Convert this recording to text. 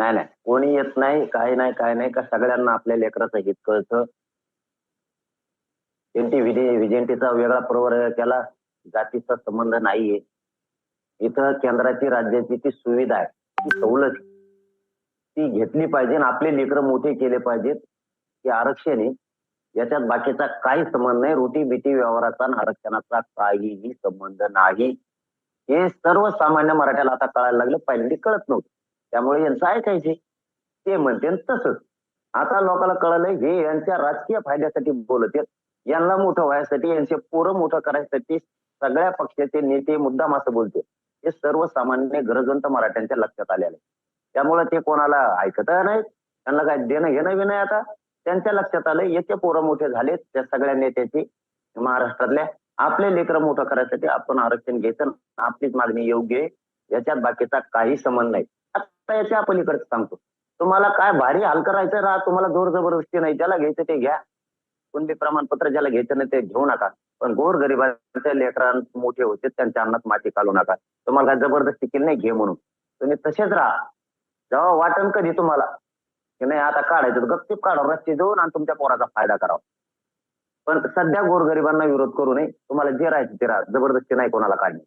नाही नाही. कोणी येत नाही काय नाही काय नाही. का सगळ्यांना आपल्या लेकराचं हित कळतं? त्यांची विजय वेगळा प्रवर केला. जातीचा संबंध नाहीये. इथं केंद्राची राज्याची ती सुविधा आहे. ती सवलत ती घेतली पाहिजे आणि आपले लेकर मोठे केले पाहिजेत. की आरक्षण आहे. याच्यात बाकीचा काही संबंध नाही. रोटी बिटी व्यवहाराचा आणि आरक्षणाचा काहीही संबंध नाही. हे सर्वसामान्य मराठ्याला आता कळायला लागलं. पहिल्यांदा कळत नव्हतं. त्यामुळे यांचं ऐकायचे. ते म्हणते तसंच. आता लोकांना कळलंय हे यांच्या राजकीय फायद्यासाठी बोलत आहेत. यांना मोठं व्हायसाठी यांचे पोरं मोठं करायसाठी सगळ्या पक्षाचे नेते मुद्दाम असं बोलते. हे सर्वसामान्य गरजवंत मराठ्यांच्या लक्षात आलेलं आहे. त्यामुळे ते कोणाला ऐकत नाही त्यांना काय देणं घेणं बी नाही आता. त्यांच्या लक्षात आलं याचे पोरं मोठे झाले त्या सगळ्या नेत्याची महाराष्ट्रातल्या. आपले लेकर मोठं करायसाठी आपण आरक्षण घ्यायचं आपलीच मागणी योग्य आहे. याच्यात बाकीचा काही संबंध नाही. आता याच्या पलीकडे सांगतो. तुम्हाला काय भारी हाल करायचं राहा तुम्हाला जोर जबरदस्ती नाही. ज्याला घ्यायचं ते घ्या. कोणते प्रमाणपत्र ज्याला घ्यायचं नाही ते घेऊ नका. पण गोर गरिबांच्या लेकरां मोठे होते त्यांच्या अन्नात माती घालू नका. तुम्हाला काय जबरदस्ती केली नाही घे म्हणून. तुम्ही तसेच राहा. जेव्हा वाटण कधी तुम्हाला? की नाही आता काढायचं तर गपचूप काढा रस्ते देऊन आणि तुमच्या पोराचा फायदा करावा पण सध्या गोरगरिबांना विरोध करू नये. तुम्हाला जे राहायचं ते राहा. जबरदस्ती नाही कोणाला काढणे.